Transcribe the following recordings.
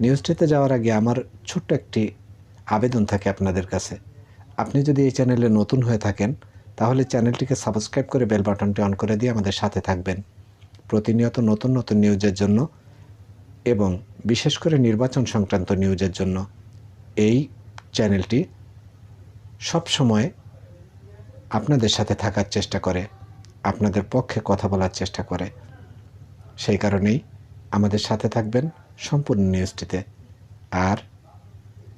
নিউজটিতে যাওয়ার আগে আমার ছোট্ট একটি আবেদন থাকে আপনাদের কাছে। আপনি যদি এই চ্যানেলে নতুন হয়ে থাকেন, তাহলে চ্যানেলটিকে সাবস্ক্রাইব করে বেল বাটনটি অন করে দিয়ে আমাদের সাথে থাকবেন। প্রতিনিয়ত নতুন নতুন নিউজের জন্য এবং বিশেষ করে নির্বাচন সংক্রান্ত নিউজের জন্য এই চ্যানেলটি সব সময় আপনাদের সাথে থাকার চেষ্টা করে, আপনাদের পক্ষে কথা বলার চেষ্টা করে। সেই কারণেই আমাদের সাথে থাকবেন। সম্পূর্ণ নিউজটিতে। আর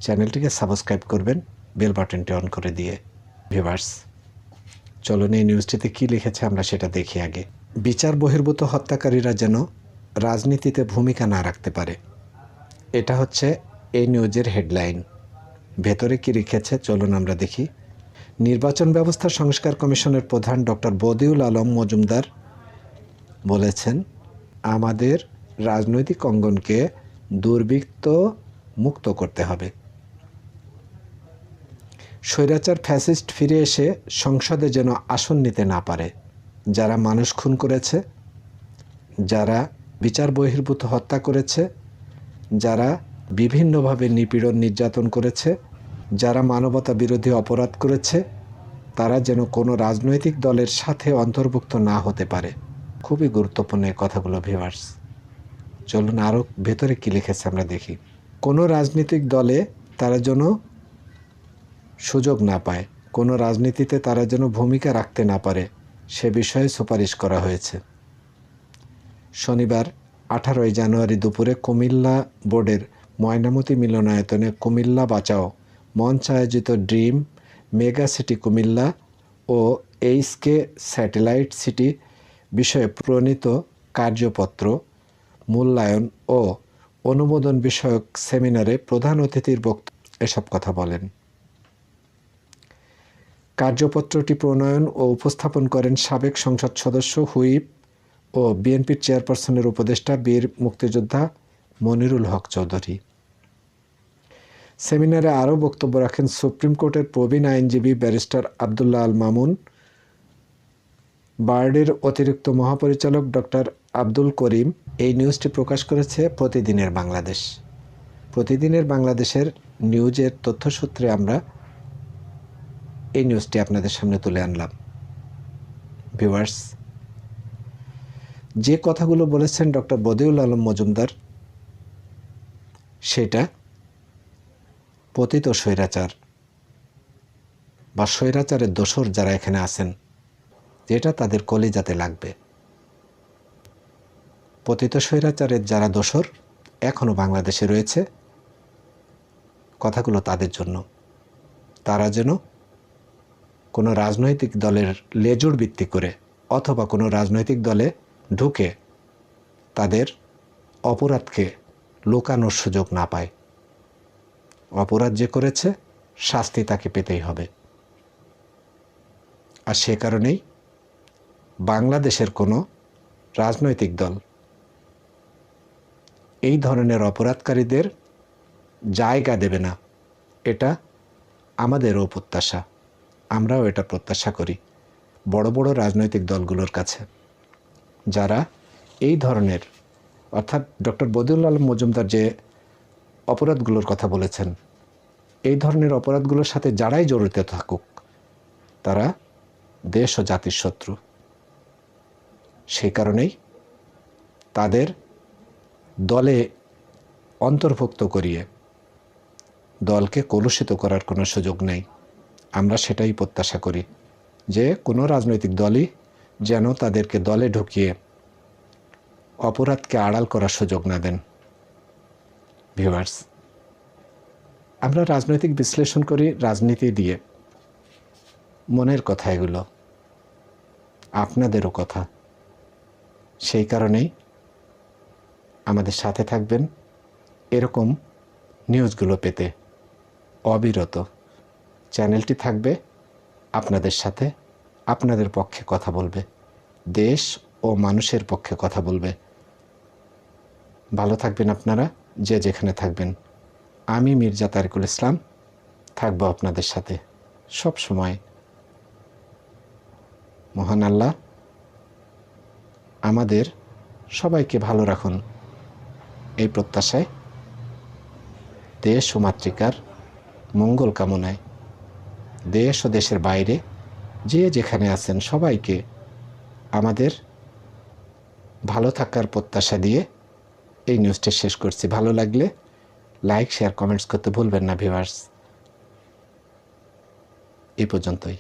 চ্যানেলটিকে সাবস্ক্রাইব করবেন, বেল বাটনটি অন করে দিয়ে। ভিভার্স চলুন এই নিউজটিতে কী লিখেছে আমরা সেটা দেখি আগে। বিচার বহির্ভূত হত্যাকারীরা যেন রাজনীতিতে ভূমিকা না রাখতে পারে। এটা হচ্ছে এই নিউজের হেডলাইন। ভেতরে কি লিখেছে চলুন আমরা দেখি। নির্বাচন ব্যবস্থা সংস্কার কমিশনের প্রধান ডক্টর বদিউল আলম মজুমদার বলেছেন, আমাদের রাজনৈতিক অঙ্গনকে দুর্বৃত্ত মুক্ত করতে হবে। স্বৈরাচার ফ্যাসিস্ট ফিরে এসে সংসদে যেন আসন নিতে না পারে। যারা মানুষ খুন করেছে, যারা বিচার বহির্ভূত হত্যা করেছে, যারা বিভিন্নভাবে নিপীড়ন নির্যাতন করেছে, যারা মানবতা বিরোধী অপরাধ করেছে, তারা যেন কোনো রাজনৈতিক দলের সাথে অন্তর্ভুক্ত না হতে পারে। খুবই গুরুত্বপূর্ণ এই কথাগুলো ভিভার্স চলুন আরও ভেতরে কী লিখেছে আমরা দেখি। কোনো রাজনৈতিক দলে তারা যেন সুযোগ না পায়, কোনো রাজনীতিতে তারা যেন ভূমিকা রাখতে না পারে, সে বিষয়ে সুপারিশ করা হয়েছে। শনিবার, আঠারোই জানুয়ারি দুপুরে কুমিল্লা বোর্ডের ময়নামতি মিলনায়তনে কুমিল্লা বাঁচাও মঞ্চ আয়োজিত ড্রিম, মেগা সিটি কুমিল্লা ও এইচকে স্যাটেলাইট সিটি বিষয়ে প্রণীত কার্যপত্র মূল্যায়ন ও অনুমোদন বিষয়ক সেমিনারে প্রধান অতিথির বক্তব্য এসব কথা বলেন। কার্যপত্রটি প্রণয়ন ও উপস্থাপন করেন সাবেক সংসদ সদস্য হুইপ ও বিএনপির চেয়ারপারসনের উপদেষ্টা বীর মুক্তিযোদ্ধা মনিরুল হক চৌধুরী। সেমিনারে আরও বক্তব্য রাখেন সুপ্রিম কোর্টের প্রবীণ আইনজীবী ব্যারিস্টার আবদুল্লাহ আল মামুন, বার্ডের অতিরিক্ত মহাপরিচালক ডক্টর আব্দুল করিম এই নিউজটি প্রকাশ করেছে প্রতিদিনের বাংলাদেশ। প্রতিদিনের বাংলাদেশের নিউজের তথ্যসূত্রে আমরা এই নিউজটি আপনাদের সামনে তুলে আনলাম। ভিউয়ার্স, যে কথাগুলো বলেছেন ডক্টর বদিউল আলম মজুমদার, সেটা পতিত স্বৈরাচার বা স্বৈরাচারের দোসর যারা এখানে আছেন, যেটা তাদের কলিজাতে লাগবে। পতিত স্বৈরাচারের যারা দোসর এখনও বাংলাদেশে রয়েছে, কথাগুলো তাদের জন্য। তারা যেন কোনো রাজনৈতিক দলের লেজুর ভিত্তি করে অথবা কোনো রাজনৈতিক দলে ঢুকে তাদের অপরাধকে লুকানোর সুযোগ না পায়। অপরাধ যে করেছে, শাস্তি তাকে পেতেই হবে। আর সে কারণেই বাংলাদেশের কোনো রাজনৈতিক দল এই ধরনের অপরাধকারীদের জায়গা দেবে না। এটা আমাদেরও প্রত্যাশা। আমরাও এটা প্রত্যাশা করি বড় বড় রাজনৈতিক দলগুলোর কাছে। যারা এই ধরনের, অর্থাৎ ডক্টর বদিউল আলম মজুমদার যে অপরাধগুলোর কথা বলেছেন, এই ধরনের অপরাধগুলোর সাথে যারাই জড়িত থাকুক, তারা দেশ ও জাতির শত্রু। সেই কারণেই তাদের দলে অন্তর্ভুক্ত করিয়ে দলকে কলুষিত করার কোনো সুযোগ নেই। আমরা সেটাই প্রত্যাশা করি যে কোনো রাজনৈতিক দলই যেন তাদেরকে দলে ঢুকিয়ে অপরাধকে আড়াল করার সুযোগ না দেন। ভিউয়ার্স, আমরা রাজনৈতিক বিশ্লেষণ করি রাজনীতি দিয়ে। মনের কথা এগুলো, আপনাদেরও কথা। সেই কারণেই আমাদের সাথে থাকবেন। এরকম নিউজগুলো পেতে অবিরত চ্যানেলটি থাকবে, আপনাদের সাথে আপনাদের পক্ষে কথা বলবে, দেশ ও মানুষের পক্ষে কথা বলবে। ভালো থাকবেন আপনারা, যে যেখানে থাকবেন। আমি মির্জা তারিকুল ইসলাম, থাকব আপনাদের সাথে সব সময়। মহান আল্লাহ, আমাদের সবাইকে ভালো রাখুন। এই প্রত্যাশায় দেশ ও মাতৃকার মঙ্গল কামনায় দেশ ও দেশের বাইরে যে যেখানে আছেন সবাইকে আমাদের ভালো থাকার প্রত্যাশা দিয়ে এই নিউজটা শেষ করছি। ভালো লাগলে লাইক, শেয়ার, কমেন্টস করতে ভুলবেন না, ভিউয়ার্স। এই পর্যন্তই।